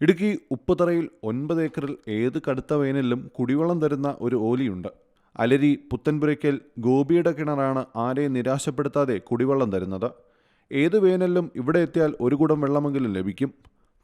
ഇടുക്കി ഉപ്പുതറയിൽ ഒൻപത് ഏക്കറിൽ ഏത് കടുത്ത വേനലിലും കുടിവെള്ളം തരുന്ന ഒരു ഓലിയുണ്ട്. അലരി പുത്തൻപുരയ്ക്കൽ ഗോപിയുടെ കിണറാണ് ആരെ നിരാശപ്പെടുത്താതെ കുടിവെള്ളം തരുന്നത്. ഏത് വേനലിലും ഇവിടെ എത്തിയാൽ ഒരു കുടം വെള്ളമെങ്കിലും ലഭിക്കും.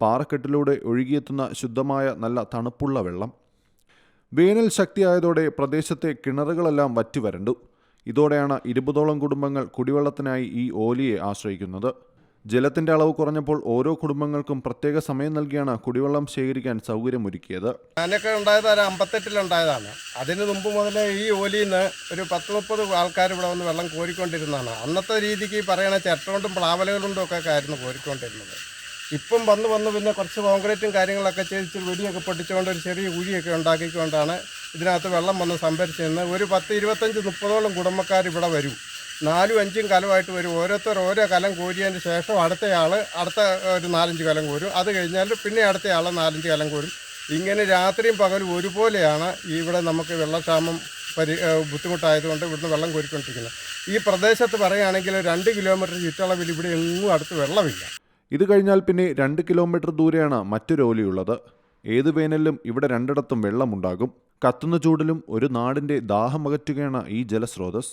പാറക്കെട്ടിലൂടെ ഒഴുകിയെത്തുന്ന ശുദ്ധമായ നല്ല തണുപ്പുള്ള വെള്ളം. വേനൽ ശക്തിയായതോടെ പ്രദേശത്തെ കിണറുകളെല്ലാം വറ്റിവരണ്ടു ഇതോടെയാണ് ഇരുപതോളം കുടുംബങ്ങൾ കുടിവെള്ളത്തിനായി ഈ ഓലിയെ ആശ്രയിക്കുന്നത്. ജലത്തിന്റെ അളവ് കുറഞ്ഞപ്പോൾ ഓരോ കുടുംബങ്ങൾക്കും പ്രത്യേക സമയം നൽകിയാണ് കുടിവെള്ളം ശേഖരിക്കാൻ സൗകര്യമൊരുക്കിയത്. ഞാനൊക്കെ ഉണ്ടായത് ഒരു അമ്പത്തെട്ടിലുണ്ടായതാണ് അതിന് മുമ്പ് മുതലേ ഈ ഓലിയിൽ നിന്ന് ഒരു പത്ത് മുപ്പത് ആൾക്കാർ ഇവിടെ വന്ന് വെള്ളം കോരിക്കൊണ്ടിരുന്നതാണ്. അന്നത്തെ രീതിക്ക് പറയണ ചെട്ടോണ്ടും പ്ലാവലകളുണ്ടും ഒക്കെ ആയിരുന്നു കോരിക്കൊണ്ടിരുന്നത്. ഇപ്പം വന്ന് വന്ന് പിന്നെ കുറച്ച് കോൺക്രീറ്റും കാര്യങ്ങളൊക്കെ ചെയ്ത് വെടിയൊക്കെ പൊട്ടിച്ചുകൊണ്ട് ഒരു ചെറിയ കുഴിയൊക്കെ ഉണ്ടാക്കിക്കൊണ്ടാണ് ഇതിനകത്ത് വെള്ളം വന്ന് സംഭരിച്ചിരുന്നത് ഒരു പത്ത് ഇരുപത്തഞ്ച് മുപ്പതോളം കുടുംബക്കാർ ഇവിടെ വരും. നാലും അഞ്ചും കലമായിട്ട് വരും. ഓരോരുത്തർ ഓരോ കലം കോരിയതിന് ശേഷം അടുത്തയാൾ അടുത്ത ഒരു നാലഞ്ച് കലം കോരും. അത് കഴിഞ്ഞാൽ പിന്നെ അടുത്തയാൾ നാലഞ്ച് കലം കോരും. ഇങ്ങനെ രാത്രിയും പകലും ഒരുപോലെയാണ് ഇവിടെ നമുക്ക് വെള്ളക്ഷാമം പരി ബുദ്ധിമുട്ടായതുകൊണ്ട് ഇവിടുന്ന് വെള്ളം കോരിക്കൊണ്ടിരിക്കുന്നത്. ഈ പ്രദേശത്ത് പറയുകയാണെങ്കിൽ രണ്ട് കിലോമീറ്റർ ചുറ്റളവിൽ ഇവിടെ എങ്ങും അടുത്ത് വെള്ളമില്ല. ഇത് കഴിഞ്ഞാൽ പിന്നെ രണ്ട് കിലോമീറ്റർ ദൂരെയാണ് മറ്റൊരു ഓലിയുള്ളത്. ഏത് വേനലിലും ഇവിടെ രണ്ടിടത്തും വെള്ളമുണ്ടാകും. കത്തുന്ന ചൂടിലും ഒരു നാടിന്റെ ദാഹമകറ്റുകയാണ് ഈ ജലസ്രോതസ്.